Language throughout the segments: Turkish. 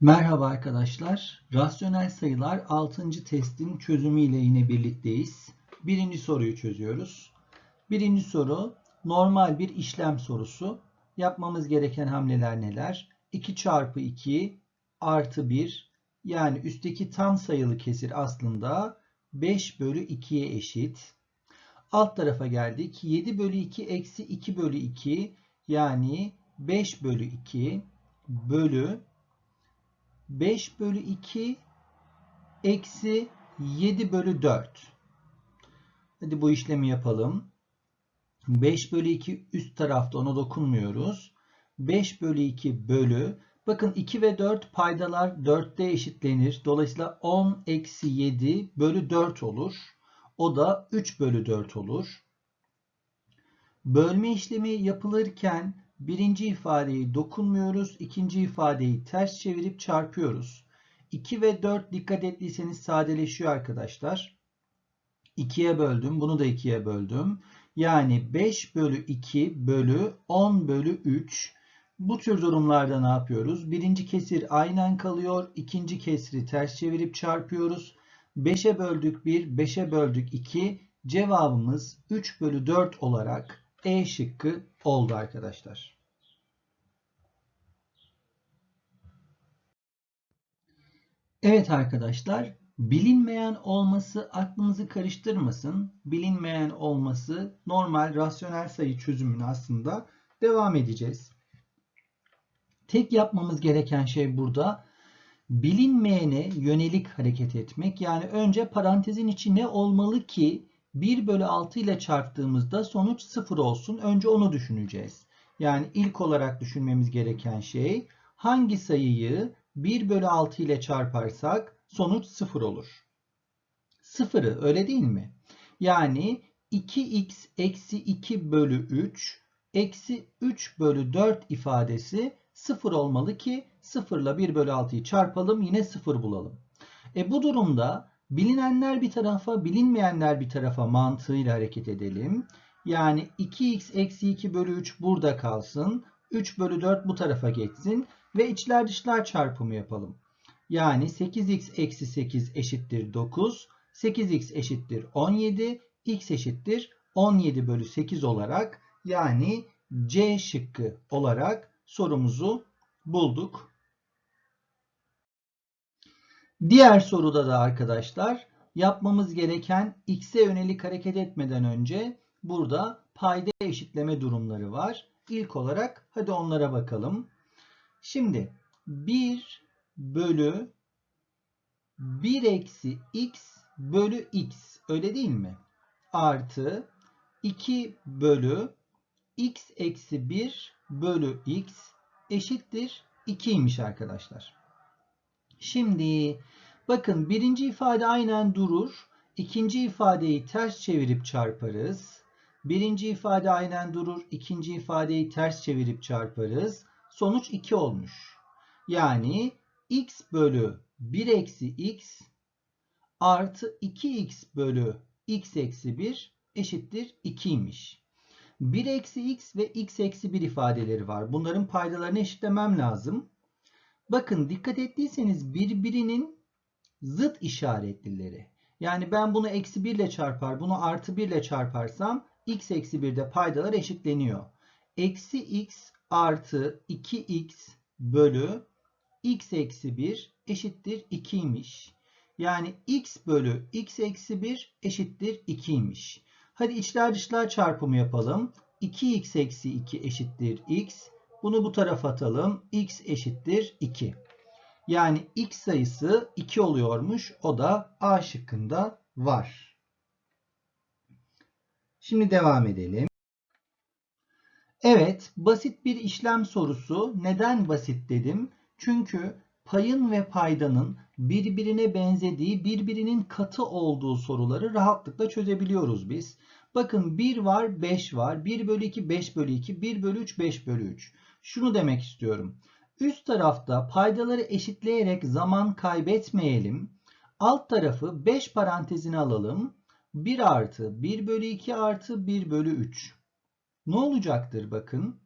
Merhaba arkadaşlar. Rasyonel sayılar 6. testin çözümüyle yine birlikteyiz. Birinci soruyu çözüyoruz. Birinci soru normal bir işlem sorusu. Yapmamız gereken hamleler neler? 2 çarpı 2 artı 1 yani üstteki tam sayılı kesir aslında 5 bölü 2'ye eşit. Alt tarafa geldik. 7 bölü 2 eksi 2 bölü 2 yani 5 bölü 2 bölü 5 bölü 2 eksi 7 bölü 4. Hadi bu işlemi yapalım. 5 bölü 2 üst tarafta ona dokunmuyoruz. 5 bölü 2 bölü. Bakın 2 ve 4 paydalar 4'te eşitlenir. Dolayısıyla 10 eksi 7 bölü 4 olur. O da 3 bölü 4 olur. Bölme işlemi yapılırken birinci ifadeyi dokunmuyoruz. ikinci ifadeyi ters çevirip çarpıyoruz. 2 ve 4 dikkat ettiyseniz sadeleşiyor arkadaşlar. 2'ye böldüm. Bunu da 2'ye böldüm. Yani 5 bölü 2 bölü 10 bölü 3. Bu tür durumlarda ne yapıyoruz? Birinci kesir aynen kalıyor. ikinci kesri ters çevirip çarpıyoruz. 5'e böldük 1, 5'e böldük 2. Cevabımız 3 bölü 4 olarak E şıkkı oldu arkadaşlar. Evet arkadaşlar, bilinmeyen olması aklınızı karıştırmasın. Bilinmeyen olması normal rasyonel sayı çözümünü aslında devam edeceğiz. Tek yapmamız gereken şey burada bilinmeyene yönelik hareket etmek. Yani önce parantezin içi ne olmalı ki 1 bölü 6 ile çarptığımızda sonuç 0 olsun. Önce onu düşüneceğiz. Yani ilk olarak düşünmemiz gereken şey hangi sayıyı 1 bölü 6 ile çarparsak sonuç 0 olur. 0'ı öyle değil mi? Yani 2x eksi 2 bölü 3 eksi 3 bölü 4 ifadesi 0 olmalı ki 0 ile 1 bölü 6'yı çarpalım yine 0 bulalım. E bu durumda bilinenler bir tarafa bilinmeyenler bir tarafa mantığıyla hareket edelim. Yani 2x eksi 2 bölü 3 burada kalsın. 3 bölü 4 bu tarafa geçsin. Ve içler dışlar çarpımı yapalım. Yani 8x eksi 8 eşittir 9. 8x eşittir 17. x eşittir 17 bölü 8 olarak yani C şıkkı olarak sorumuzu bulduk. Diğer soruda da arkadaşlar yapmamız gereken x'e yönelik hareket etmeden önce burada payda eşitleme durumları var. İlk olarak hadi onlara bakalım. Şimdi 1 bölü 1 eksi x bölü x öyle değil mi? Artı 2 bölü x eksi 1 bölü x eşittir 2'ymiş arkadaşlar. Şimdi bakın birinci ifade aynen durur. İkinci ifadeyi ters çevirip çarparız. Birinci ifade aynen durur. ikinci ifadeyi ters çevirip çarparız. Sonuç 2 olmuş. Yani x bölü 1 eksi x artı 2x bölü x eksi 1 eşittir 2'ymiş. 1 eksi x ve x eksi 1 ifadeleri var. Bunların paydalarını eşitlemem lazım. Bakın dikkat ettiyseniz birbirinin zıt işaretlileri. Yani ben bunu eksi 1 ile çarpar, bunu artı 1 ile çarparsam x eksi 1'de paydalar eşitleniyor. Eksi x artı 2x bölü x eksi 1 eşittir 2'ymiş. Yani x bölü x eksi 1 eşittir 2'ymiş. Hadi içler dışlar çarpımı yapalım. 2x eksi 2 eşittir x. Bunu bu tarafa atalım. x eşittir 2. Yani x sayısı 2 oluyormuş. O da A şıkkında var. Şimdi devam edelim. Evet, basit bir işlem sorusu. Neden basit dedim? Çünkü payın ve paydanın birbirine benzediği, birbirinin katı olduğu soruları rahatlıkla çözebiliyoruz biz. Bakın 1 var, 5 var. 1 bölü 2, 5 bölü 2, 1 bölü 3, 5 bölü 3. Şunu demek istiyorum. Üst tarafta paydaları eşitleyerek zaman kaybetmeyelim. Alt tarafı 5 parantezine alalım. 1 artı 1 bölü 2 artı 1 bölü 3. Ne olacaktır bakın.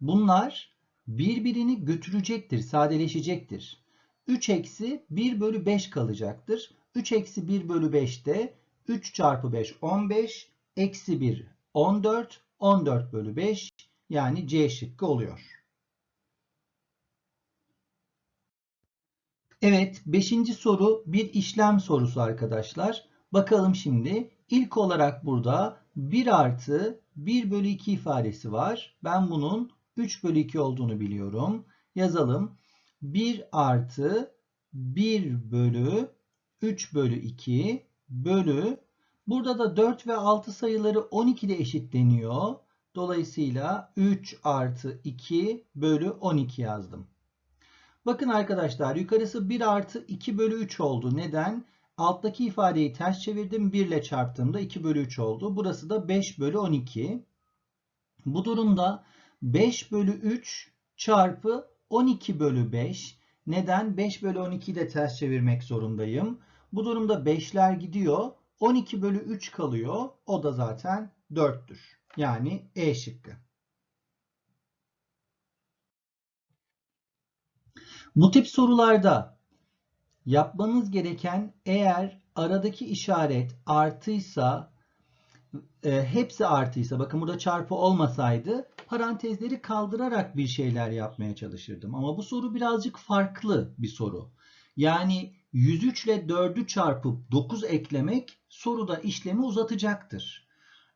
Bunlar birbirini götürecektir, sadeleşecektir. 3 eksi 1 bölü 5 kalacaktır. 3 eksi 1 bölü 5'te 3 çarpı 5 15 eksi 1 14 14 bölü 5 yani C şıkkı oluyor. Evet 5. soru bir işlem sorusu arkadaşlar. Bakalım şimdi ilk olarak burada 1 artı 1 bölü 2 ifadesi var. Ben bunun 3 bölü 2 olduğunu biliyorum. Yazalım. 1 artı 1 bölü 3 bölü 2 bölü burada da 4 ve 6 sayıları 12 ile eşitleniyor. Dolayısıyla 3 artı 2 bölü 12 yazdım. Bakın arkadaşlar yukarısı 1 artı 2 bölü 3 oldu. Neden? Alttaki ifadeyi ters çevirdim. 1 ile çarptığımda 2 bölü 3 oldu. Burası da 5 bölü 12. Bu durumda 5 bölü 3 çarpı 12 bölü 5. Neden? 5 bölü 12'yi de ters çevirmek zorundayım. Bu durumda 5'ler gidiyor. 12 bölü 3 kalıyor. O da zaten 4'tür. Yani E şıkkı. Bu tip sorularda yapmanız gereken eğer aradaki işaret artıysa e, hepsi artıysa bakın burada çarpı olmasaydı parantezleri kaldırarak bir şeyler yapmaya çalışırdım. Ama bu soru birazcık farklı bir soru. Yani 103 ile 4'ü çarpıp 9 eklemek soruda işlemi uzatacaktır.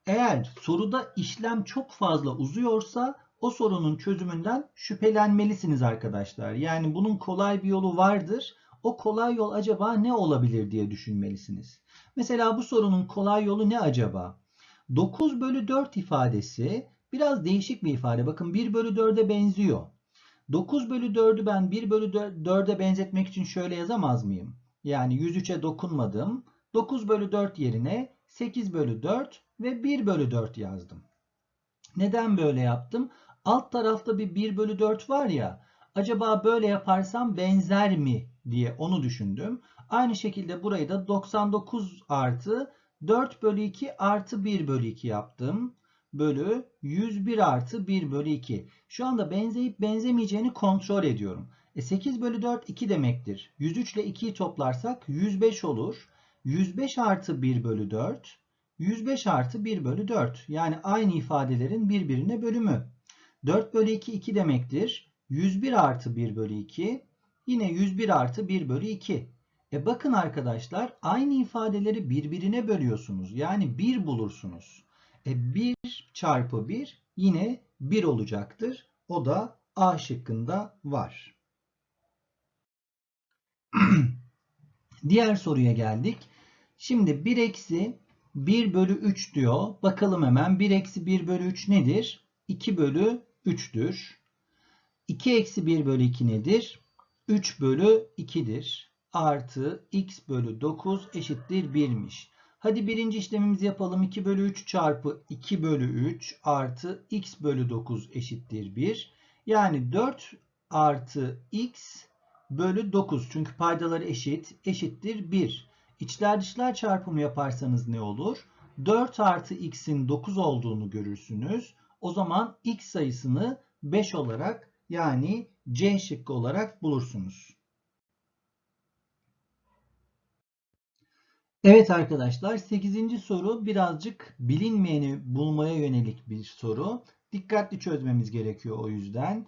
Eğer soruda işlem çok fazla uzuyorsa o sorunun çözümünden şüphelenmelisiniz arkadaşlar. Yani bunun kolay bir yolu vardır. O kolay yol acaba ne olabilir diye düşünmelisiniz. Mesela bu sorunun kolay yolu ne acaba? 9 bölü 4 ifadesi biraz değişik bir ifade. Bakın 1 bölü 4'e benziyor. 9 bölü 4'ü ben 1 bölü 4'e benzetmek için şöyle yazamaz mıyım? Yani 103'e dokunmadım. 9 bölü 4 yerine 8 bölü 4 ve 1 bölü 4 yazdım. Neden böyle yaptım? Alt tarafta bir 1 bölü 4 var ya. Acaba böyle yaparsam benzer mi diye onu düşündüm. Aynı şekilde burayı da 99 artı 4 bölü 2 artı 1 bölü 2 yaptım. Bölü 101 artı 1 bölü 2. Şu anda benzeyip benzemeyeceğini kontrol ediyorum. E 8 bölü 4 2 demektir. 103 ile 2'yi toplarsak 105 olur. 105 artı 1 bölü 4. 105 artı 1 bölü 4. Yani aynı ifadelerin birbirine bölümü. 4 bölü 2 2 demektir. 101 artı 1 bölü 2 yine 101 artı 1 bölü 2. E bakın arkadaşlar aynı ifadeleri birbirine bölüyorsunuz. Yani 1 bulursunuz. E 1 çarpı 1 yine 1 olacaktır. O da A şıkkında var. Diğer soruya geldik. Şimdi 1 eksi 1 bölü 3 diyor. Bakalım hemen 1 eksi 1 bölü 3 nedir? 2 bölü 3'tür. 2 eksi 1 bölü 2 nedir? 3 bölü 2'dir. Artı x bölü 9 eşittir 1'miş. Hadi birinci işlemimizi yapalım. 2 bölü 3 çarpı 2 bölü 3 artı x bölü 9 eşittir 1. Yani 4 artı x bölü 9. Çünkü paydaları eşit. Eşittir 1. İçler dışlar çarpımı yaparsanız ne olur? 4 artı x'in 9 olduğunu görürsünüz. O zaman x sayısını 5 olarak yani C şıkkı olarak bulursunuz. Evet arkadaşlar 8. soru birazcık bilinmeyeni bulmaya yönelik bir soru. Dikkatli çözmemiz gerekiyor o yüzden.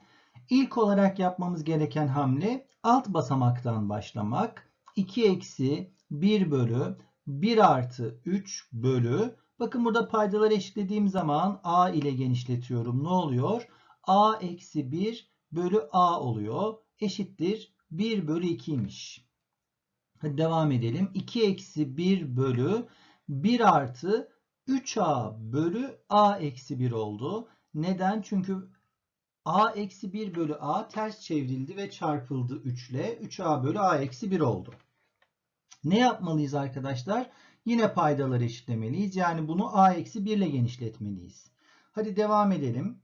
İlk olarak yapmamız gereken hamle alt basamaktan başlamak. 2 eksi 1 bölü 1 artı 3 bölü bakın burada paydaları eşitlediğim zaman a ile genişletiyorum. Ne oluyor? a eksi 1 bölü a oluyor. Eşittir 1 bölü 2'ymiş. Hadi devam edelim. 2 eksi 1 bölü 1 artı 3a bölü a eksi 1 oldu. Neden? Çünkü a eksi 1 bölü a ters çevrildi ve çarpıldı 3 ile. 3a bölü a eksi 1 oldu. Ne yapmalıyız arkadaşlar? Yine paydaları eşitlemeliyiz. Yani bunu a eksi 1 ile genişletmeliyiz. Hadi devam edelim.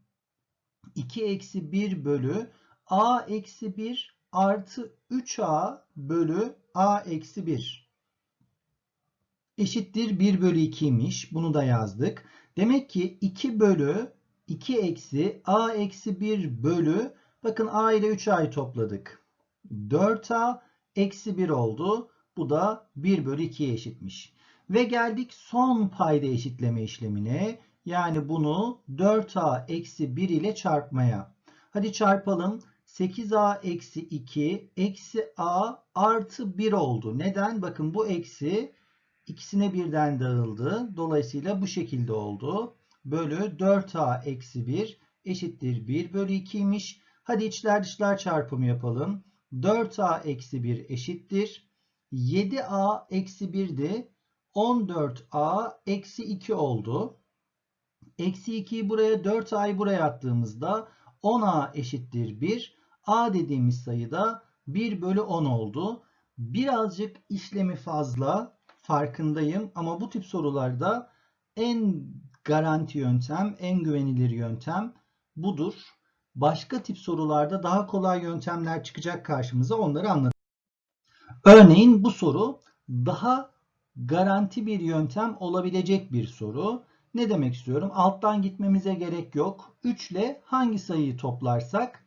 2 eksi 1 bölü a eksi 1 artı 3a bölü a eksi 1 eşittir 1 bölü 2'ymiş. Bunu da yazdık. Demek ki 2 bölü 2 eksi a eksi 1 bölü Bakın a ile 3a'yı topladık. 4a eksi 1 oldu. Bu da 1 bölü 2'ye eşitmiş. Ve geldik son payda eşitleme işlemine. Yani bunu 4a eksi 1 ile çarpmaya. Hadi çarpalım. 8a eksi 2 eksi a artı 1 oldu. Neden? Bakın bu eksi ikisine birden dağıldı. Dolayısıyla bu şekilde oldu. Bölü 4a eksi 1 eşittir 1 bölü 2'ymiş. Hadi içler dışlar çarpımı yapalım. 4a eksi 1 eşittir. 7a eksi 1'di. 14a eksi 2 oldu. Eksi 2'yi buraya 4a'yı buraya attığımızda 10a eşittir 1. a dediğimiz sayıda 1 bölü 10 oldu. Birazcık işlemi fazla farkındayım ama bu tip sorularda en garanti yöntem, en güvenilir yöntem budur. Başka tip sorularda daha kolay yöntemler çıkacak karşımıza onları anlatacağım. Örneğin bu soru daha garanti bir yöntem olabilecek bir soru. Ne demek istiyorum? Alttan gitmemize gerek yok. 3 ile hangi sayıyı toplarsak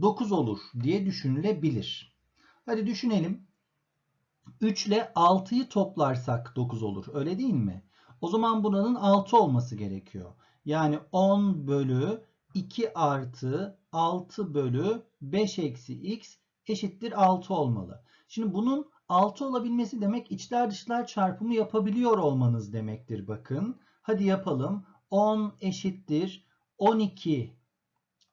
9 olur diye düşünülebilir. Hadi düşünelim. 3 ile 6'yı toplarsak 9 olur. Öyle değil mi? O zaman buranın 6 olması gerekiyor. Yani 10 bölü 2 artı 6 bölü 5 eksi x eşittir 6 olmalı. Şimdi bunun 6 olabilmesi demek içler dışlar çarpımı yapabiliyor olmanız demektir bakın. Hadi yapalım. 10 eşittir 12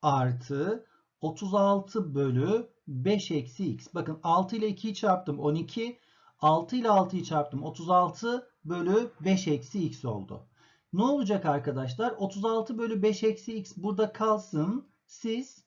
artı 36 bölü 5 eksi x. Bakın 6 ile 2'yi çarptım 12. 6 ile 6'yı çarptım 36 bölü 5 eksi x oldu. Ne olacak arkadaşlar? 36 bölü 5 eksi x burada kalsın. Siz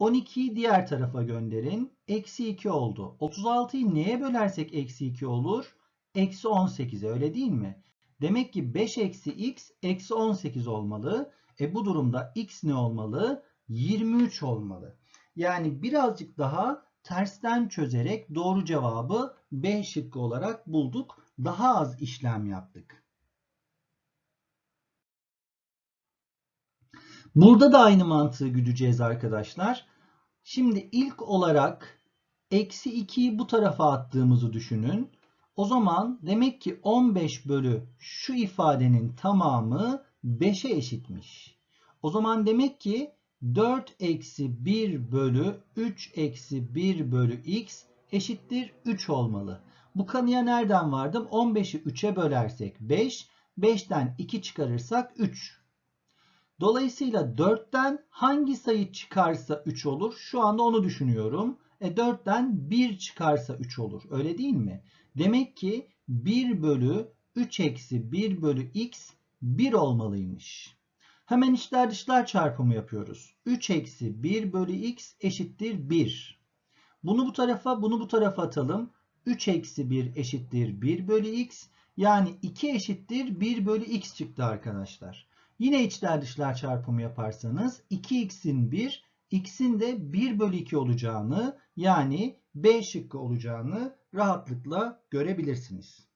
12'yi diğer tarafa gönderin. Eksi 2 oldu. 36'yı neye bölersek eksi 2 olur? Eksi 18'e öyle değil mi? Demek ki 5 eksi x eksi 18 olmalı. E bu durumda x ne olmalı? 23 olmalı. Yani birazcık daha tersten çözerek doğru cevabı B şıkkı olarak bulduk. Daha az işlem yaptık. Burada da aynı mantığı güdeceğiz arkadaşlar. Şimdi ilk olarak eksi 2'yi bu tarafa attığımızı düşünün. O zaman demek ki 15 bölü şu ifadenin tamamı 5'e eşitmiş. O zaman demek ki 4 eksi 1 bölü 3 eksi 1 bölü x eşittir 3 olmalı. Bu kanıya nereden vardım? 15'i 3'e bölersek 5, 5'ten 2 çıkarırsak 3. Dolayısıyla 4'ten hangi sayı çıkarsa 3 olur? Şu anda onu düşünüyorum. E 4'ten 1 çıkarsa 3 olur. Öyle değil mi? Demek ki 1 bölü 3 eksi 1 bölü x 1 olmalıymış. Hemen içler dışlar çarpımı yapıyoruz. 3 eksi 1 bölü x eşittir 1. Bunu bu tarafa bunu bu tarafa atalım. 3 eksi 1 eşittir 1 bölü x. Yani 2 eşittir 1 bölü x çıktı arkadaşlar. Yine içler dışlar çarpımı yaparsanız 2x'in 1, x'in de 1 bölü 2 olacağını yani B şıkkı olacağını rahatlıkla görebilirsiniz.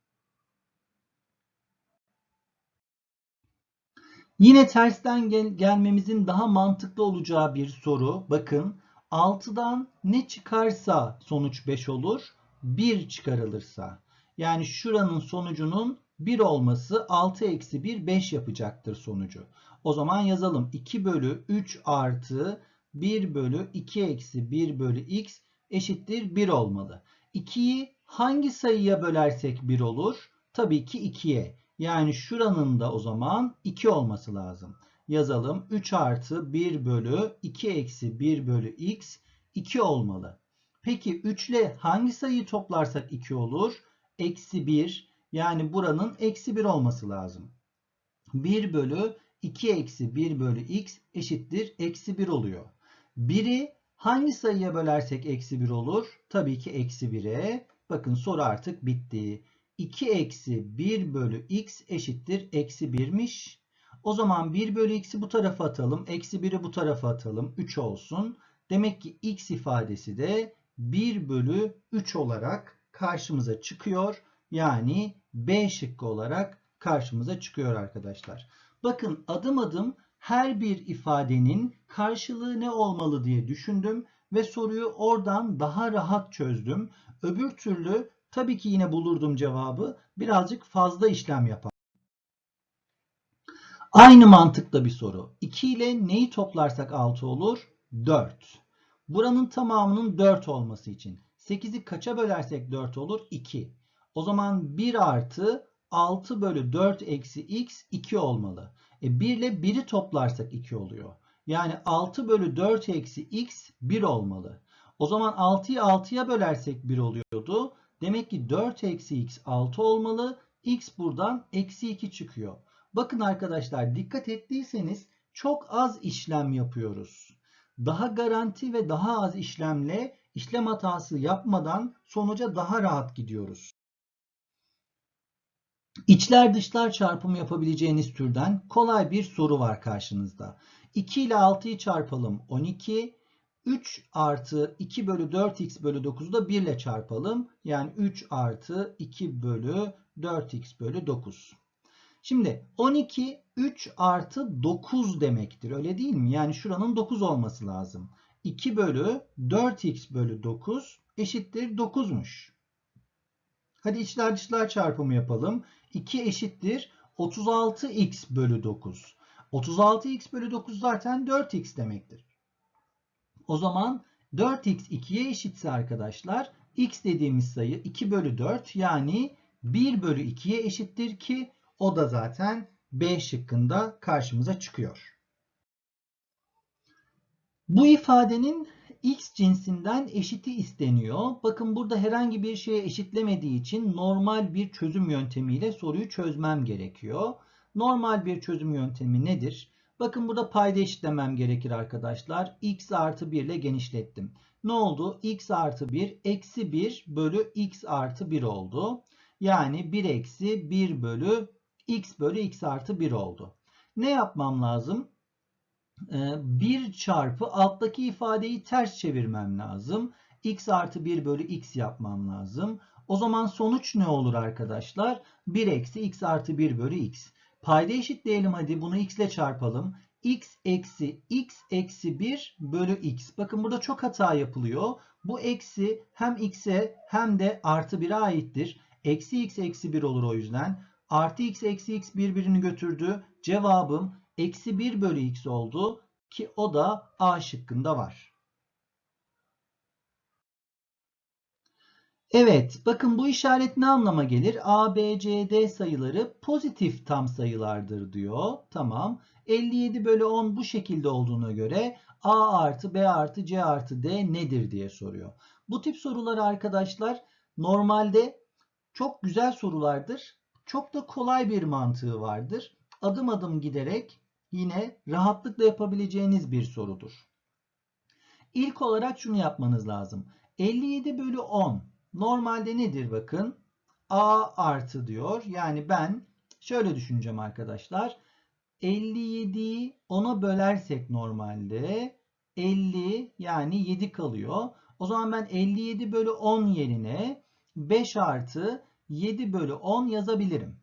Yine tersten gel gelmemizin daha mantıklı olacağı bir soru. Bakın 6'dan ne çıkarsa sonuç 5 olur. 1 çıkarılırsa. Yani şuranın sonucunun 1 olması 6 eksi 1 5 yapacaktır sonucu. O zaman yazalım 2 bölü 3 artı 1 bölü 2 eksi 1 bölü x eşittir 1 olmalı. 2'yi hangi sayıya bölersek 1 olur? Tabii ki 2'ye. Yani şuranın da o zaman 2 olması lazım. Yazalım 3 artı 1 bölü 2 eksi 1 bölü x 2 olmalı. Peki 3 ile hangi sayıyı toplarsak 2 olur? Eksi 1 yani buranın eksi 1 olması lazım. 1 bölü 2 eksi 1 bölü x eşittir eksi 1 oluyor. 1'i hangi sayıya bölersek eksi 1 olur? Tabii ki eksi 1'e. Bakın soru artık bitti. 2 eksi 1 bölü x eşittir eksi 1'miş. O zaman 1 bölü x'i bu tarafa atalım. Eksi 1'i bu tarafa atalım. 3 olsun. Demek ki x ifadesi de 1 bölü 3 olarak karşımıza çıkıyor. Yani B şıkkı olarak karşımıza çıkıyor arkadaşlar. Bakın adım adım her bir ifadenin karşılığı ne olmalı diye düşündüm ve soruyu oradan daha rahat çözdüm. Öbür türlü tabii ki yine bulurdum cevabı. Birazcık fazla işlem yapar. Aynı mantıkta bir soru. 2 ile neyi toplarsak 6 olur? 4. Buranın tamamının 4 olması için 8'i kaça bölersek 4 olur? 2. O zaman 1 artı 6 bölü 4 eksi x 2 olmalı. E 1 ile 1'i toplarsak 2 oluyor. Yani 6 bölü 4 eksi x 1 olmalı. O zaman 6'yı 6'ya bölersek 1 oluyordu. Demek ki 4 eksi x 6 olmalı. x buradan eksi 2 çıkıyor. Bakın arkadaşlar dikkat ettiyseniz çok az işlem yapıyoruz. Daha garanti ve daha az işlemle işlem hatası yapmadan sonuca daha rahat gidiyoruz. İçler dışlar çarpımı yapabileceğiniz türden kolay bir soru var karşınızda. 2 ile 6'yı çarpalım 12. 3 artı 2 bölü 4x bölü 9'u da 1 ile çarpalım. Yani 3 artı 2 bölü 4x bölü 9. Şimdi 12 3 artı 9 demektir. Öyle değil mi? Yani şuranın 9 olması lazım. 2 bölü 4x bölü 9 eşittir 9'muş. Hadi içler dışlar çarpımı yapalım. 2 eşittir 36x bölü 9. 36x bölü 9 zaten 4x demektir. O zaman 4x 2'ye eşitse arkadaşlar x dediğimiz sayı 2 bölü 4 yani 1 bölü 2'ye eşittir ki o da zaten B şıkkında karşımıza çıkıyor. Bu ifadenin x cinsinden eşiti isteniyor. Bakın burada herhangi bir şeye eşitlemediği için normal bir çözüm yöntemiyle soruyu çözmem gerekiyor. Normal bir çözüm yöntemi nedir? Bakın burada payda eşitlemem gerekir arkadaşlar. x artı 1 ile genişlettim. Ne oldu? x artı 1 eksi 1 bölü x artı 1 oldu. Yani 1 eksi 1 bölü x bölü x artı 1 oldu. Ne yapmam lazım? 1 çarpı alttaki ifadeyi ters çevirmem lazım. x artı 1 bölü x yapmam lazım. O zaman sonuç ne olur arkadaşlar? 1 eksi x artı 1 bölü x. Payda eşitleyelim hadi bunu x ile çarpalım. x eksi x eksi 1 bölü x. Bakın burada çok hata yapılıyor. Bu eksi hem x'e hem de artı 1'e aittir. Eksi x eksi 1 olur o yüzden. Artı x eksi x birbirini götürdü. Cevabım eksi 1 bölü x oldu ki o da A şıkkında var. Evet bakın bu işaret ne anlama gelir? A, B, C, D sayıları pozitif tam sayılardır diyor. Tamam. 57 bölü 10 bu şekilde olduğuna göre A artı B artı C artı D nedir diye soruyor. Bu tip soruları arkadaşlar normalde çok güzel sorulardır. Çok da kolay bir mantığı vardır. Adım adım giderek yine rahatlıkla yapabileceğiniz bir sorudur. İlk olarak şunu yapmanız lazım. 57 bölü 10 normalde nedir bakın? A artı diyor. Yani ben şöyle düşüneceğim arkadaşlar. 57'yi 10'a bölersek normalde 50 yani 7 kalıyor. O zaman ben 57 bölü 10 yerine 5 artı 7 bölü 10 yazabilirim.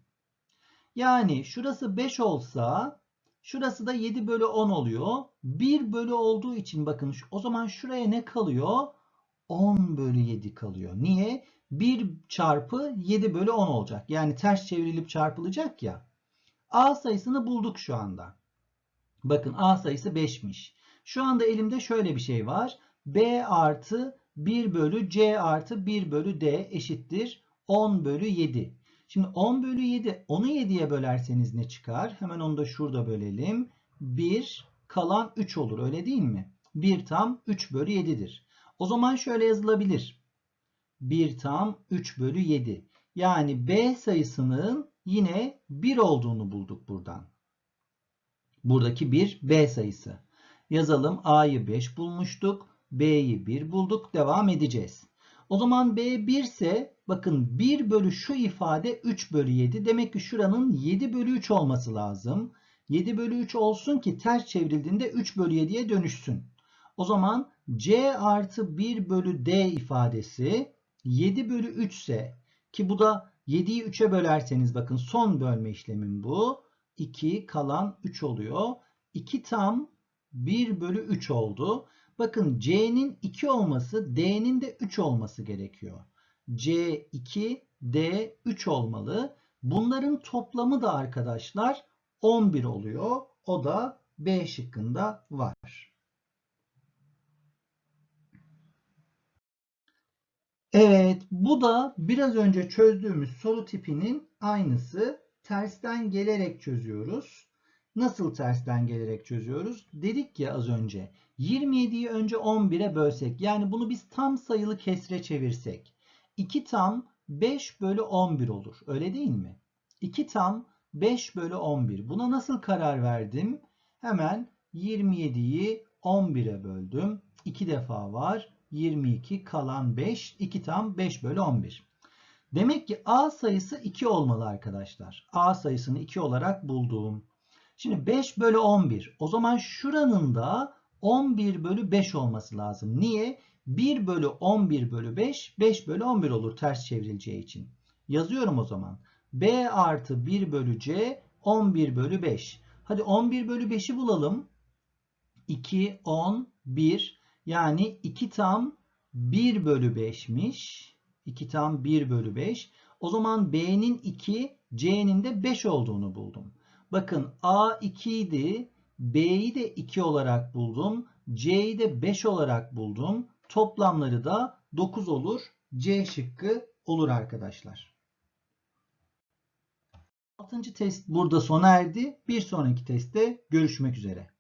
Yani şurası 5 olsa şurası da 7 bölü 10 oluyor. 1 bölü olduğu için bakın o zaman şuraya ne kalıyor? 10 bölü 7 kalıyor. Niye? 1 çarpı 7 bölü 10 olacak. Yani ters çevrilip çarpılacak ya. A sayısını bulduk şu anda. Bakın A sayısı 5'miş. Şu anda elimde şöyle bir şey var. B artı 1 bölü C artı 1 bölü D eşittir 10 bölü 7. Şimdi 10 bölü 7, 10'u 7'ye bölerseniz ne çıkar? Hemen onu da şurada bölelim. 1 kalan 3 olur öyle değil mi? 1 tam 3 bölü 7'dir. O zaman şöyle yazılabilir. 1 tam 3 bölü 7. Yani B sayısının yine 1 olduğunu bulduk buradan. Buradaki bir B sayısı. Yazalım A'yı 5 bulmuştuk. B'yi 1 bulduk. Devam edeceğiz. O zaman B 1 ise bakın 1 bölü şu ifade 3 bölü 7. Demek ki şuranın 7 bölü 3 olması lazım. 7 bölü 3 olsun ki ters çevrildiğinde 3 bölü 7'ye dönüşsün. O zaman C artı 1 bölü D ifadesi 7 bölü 3 ise ki bu da 7'yi 3'e bölerseniz bakın son bölme işlemim bu. 2 kalan 3 oluyor. 2 tam 1 bölü 3 oldu. Bakın C'nin 2 olması D'nin de 3 olması gerekiyor. C 2, D 3 olmalı. Bunların toplamı da arkadaşlar 11 oluyor. O da B şıkkında var. Evet, bu da biraz önce çözdüğümüz soru tipinin aynısı. Tersten gelerek çözüyoruz. Nasıl tersten gelerek çözüyoruz? Dedik ya az önce 27'yi önce 11'e bölsek yani bunu biz tam sayılı kesre çevirsek 2 tam 5 bölü 11 olur. Öyle değil mi? 2 tam 5 bölü 11. Buna nasıl karar verdim? Hemen 27'yi 11'e böldüm. 2 defa var. 22 kalan 5. 2 tam 5 bölü 11. Demek ki A sayısı 2 olmalı arkadaşlar. A sayısını 2 olarak buldum. Şimdi 5 bölü 11. O zaman şuranın da 11 bölü 5 olması lazım. Niye? 1 bölü 11 bölü 5, 5 bölü 11 olur ters çevrileceği için. Yazıyorum o zaman. B artı 1 bölü C 11 bölü 5. Hadi 11 bölü 5'i bulalım. 2, 10, 1. Yani 2 tam 1 bölü 5'miş. 2 tam 1 bölü 5. O zaman B'nin 2, C'nin de 5 olduğunu buldum. Bakın A 2 idi. B'yi de 2 olarak buldum. C'yi de 5 olarak buldum. Toplamları da 9 olur. C şıkkı olur arkadaşlar. 6. test burada sona erdi. Bir sonraki testte görüşmek üzere.